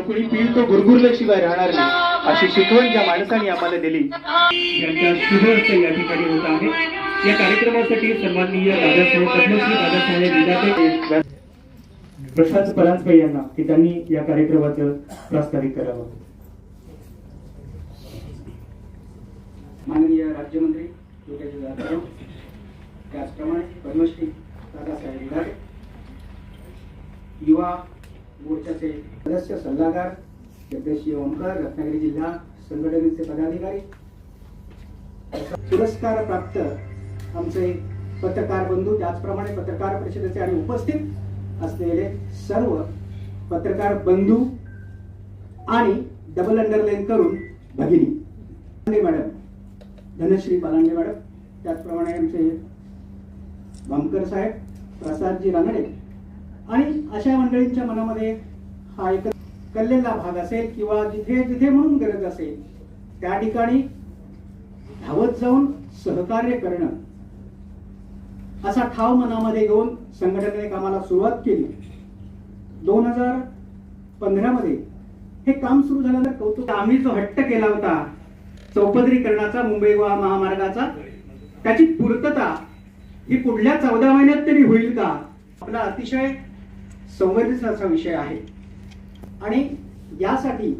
कोणी पीळ तो गुरगुरल्याशिवाय राहणार नाही. अशी शिकवण ज्या माणसाने आम्हाला दिली. या ठिकाणी होत आहे. या कार्यक्रमासाठी सन्माननीय दादासाहेब पद्मश्री दादासाहेब विधाते प्रसाद परांजपे यांना की त्यांनी या कार्यक्रमाचं प्रास्ताविक करावं. माननीय राज्यमंत्री त्याचप्रमाणे पद्मश्री दादासाहेब विधाते युवा मोर्चाचे सदस्य सल्लागार जगदीश ओमकर रत्नागिरी जिल्हा संघटनेचे पदाधिकारी. पुरस्कार प्राप्त आमचे पत्रकार बंधू त्याचप्रमाणे पत्रकार परिषदेचे आणि उपस्थित असलेले सर्व पत्रकार बंधू आणि डबल अंडरलाईन करून भगिनी. मॅडम धनश्री बालांडे मॅडम त्याचप्रमाणे आमचे भामकर साहेब प्रसादजी रांगडे आणि अशा मंडळींच्या मनामध्ये हा एक कल्लेला भाग असेल किंवा जिथे जिथे म्हणून गरज असेल त्या ठिकाणी धावत जाऊन सहकार्य करणं. असा ठाव मनामध्ये घेऊन संघटनेने कामाला सुरुवात केली. दोन हजार पंधरा मध्ये हे काम सुरू झाल्यानंतर कौतुक आम्ही जो हट्ट केला होता चौपदरीकरणाचा मुंबई गोवा महामार्गाचा त्याची पूर्तता ही पुढल्या चौदा महिन्यात तरी होईल का? आपला अतिशय संवेदनशील विषय आहे. आणि यासाठी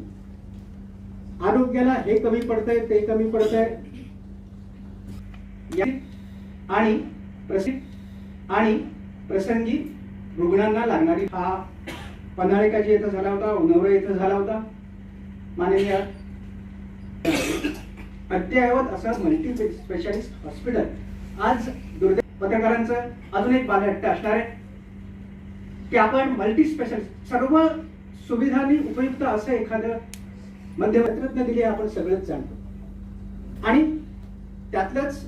आरोग्याला हे कमी पडतंय ते कमी पडतंय. आणि प्रसिद्ध आणि प्रसंगी रुग्णांना लागणारी हा पन्हाळेकाजी येथे झाला होता उन्हवरे येथे झाला होता. माननीय अद्ययावत असं मल्टी स्पेशालिस्ट हॉस्पिटल आज दुर्दैव पत्रकारांचं अजून एक बालहट्ट असणार आहे. की आपण मल्टी स्पेशालिस्ट सर्व सुविधांनी उपयुक्त असं एखादं मध्यमतज्ञ दिले आपण सगळंच जाणतो. आणि त्यातलंच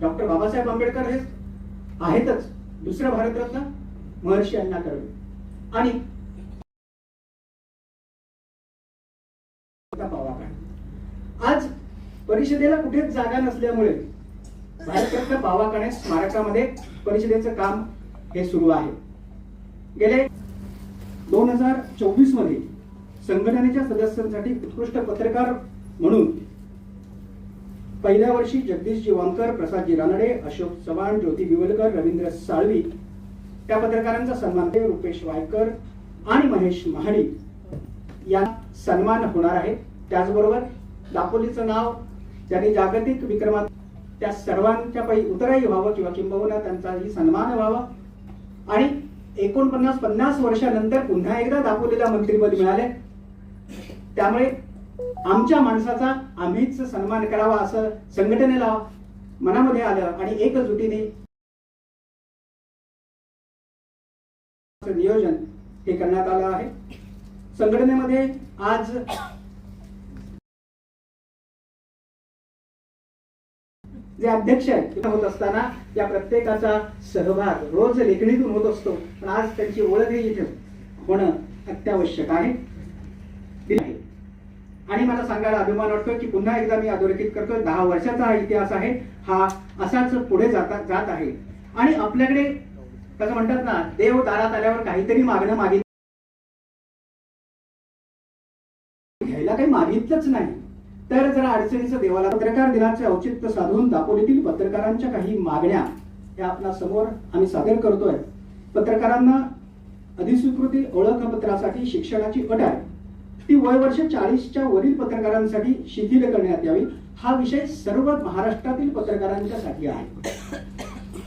डॉक्टर बाबासाहेब आंबेडकर हे आहेतच दुसरं भारतरत्न महर्षी अण्णा कर्वे. आणि आज परिषदेला कुठेच जागा नसल्यामुळे भारतरत्न पावाकाणे स्मारकामध्ये परिषदेचं काम हे सुरू आहे. गेले दोन हजार चोवीसमध्ये संघटनेच्या सदस्यांसाठी उत्कृष्ट पत्रकार म्हणून पहिल्या वर्षी जगदीशजी वामकर प्रसादजी रानडे अशोक चव्हाण ज्योती बिवलकर रवींद्र साळवी त्या पत्रकारांचा सन्मान ते रुपेश वायकर आणि महेश महाडी यांना सन्मान होणार आहे. त्याचबरोबर दापोलीचं नाव ज्यांनी जागतिक विक्रमात त्या सर्वांच्या पायी उतराई व्हावं किंवा किंबहुना त्यांचाही सन्मान व्हावा. आणि एकोणपन्नास पन्नास वर्षानंतर पुन्हा एकदा दाखवलेला मंत्रीपद मिळाले. त्यामुळे आमच्या माणसाचा आम्हीच सन्मान करावा असं संघटनेला मनामध्ये आलं आणि एकजुटीने नियोजन हे करण्यात आलं आहे. संघटनेमध्ये आज जे अध्यक्ष आहेत होत असताना या प्रत्येकाचा सहभाग रोज लेखणीतून होत असतो. पण आज त्यांची ओळखही इथे होणं अत्यावश्यक आहे. आहे. आणि मला सांगायला अभिमान वाटतो की पुन्हा एकदा मी अधोरेखित करतो दहा वर्षाचा हा इतिहास आहे. हा असाच पुढे जाता जात आहे. आणि आपल्याकडे कसं म्हणतात ना देव दारात आल्यावर काहीतरी मागणं मागित घ्यायला काही मागितलंच नाही. तर जरा अडचणीचं देवाला पत्रकार दिनाचे औचित्य साधून दापोलीतील पत्रकारांच्या काही मागण्या या आपल्यासमोर आम्ही सादर करतोय. पत्रकारांना अधिस्वीकृती ओळखपत्रासाठी शिक्षणाची अट आहे. ती वय वर्ष चाळीसच्या वरील पत्रकारांसाठी शिथिल करण्यात यावी हा विषय सर्व महाराष्ट्रातील पत्रकारांच्यासाठी आहे.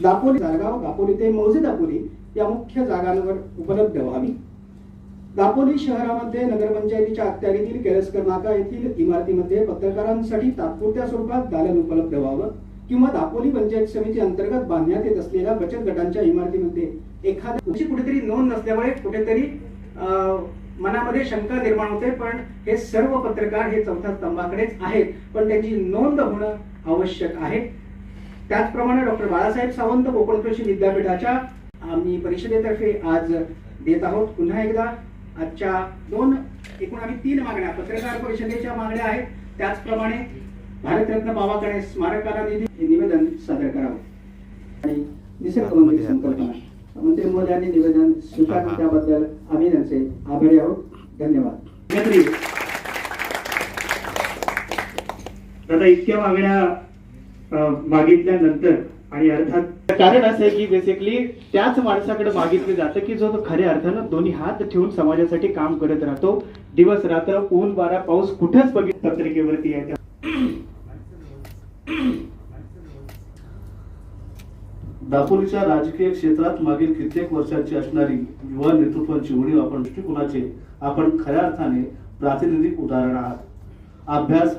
दापोली जागाव दापोली ते मौजे दापोली या मुख्य जागांवर उपलब्ध व्हावी. दापोली शहरामध्ये नगरपंचायतीच्या अखत्यारीतील केळसकर नाका येथील इमारतीमध्ये पत्रकारांसाठी तात्पुरत्या स्वरूपात दालन उपलब्ध व्हावं किंवा दापोली पंचायत समिती अंतर्गत बांधण्यात येत असलेल्या बचत गटांच्या इमारतीमध्ये एखाद्या कुठेतरी नोंद नसल्यामुळे कुठेतरी अं, मनामध्ये शंका निर्माण होते पण हे सर्व पत्रकार हे चौथ्या स्तंभाकडेच आहेत. पण त्यांची नोंद होणं आवश्यक आहे. त्याचप्रमाणे डॉक्टर बाळासाहेब सावंत कोकण कृषी विद्यापीठाच्या आम्ही परिषदेतर्फे आज देत आहोत. पुन्हा एकदा आजच्या दोन एकूण आम्ही तीन मागण्या पत्रकार परिषदेच्या मागण्या आहेत. त्याचप्रमाणे भारतरत्न बाबाकडे स्मारकाला निधी निवेदन सादर करावं. आणि निसर्ग संकल्पना. मंत्री महोदयांनी निवेदन स्वीकारलं त्याबद्दल आम्ही त्यांचे आभारी आहोत. धन्यवाद. दादा इतक्या मागण्या मागितल्यानंतर आणि अर्थात कारण असं आहे की बेसिकली त्याच माणसाकडे मागितलं जातं की जो तो खऱ्या अर्थानं दोन्ही हात ठेवून समाजासाठी काम करत राहतो. दिवस रात्र ऊन वारा पाऊस कुठेच बघित पत्रिकेवरती आहे दापोलीच्या राजकीय क्षेत्रात मागील कित्येक वर्षांची असणारी युवा नेतृत्वाची उणीव आपण दृष्टिकोनाचे आपण खऱ्या अर्थाने प्रातिनिधिक उदाहरण आहात. अभ्यास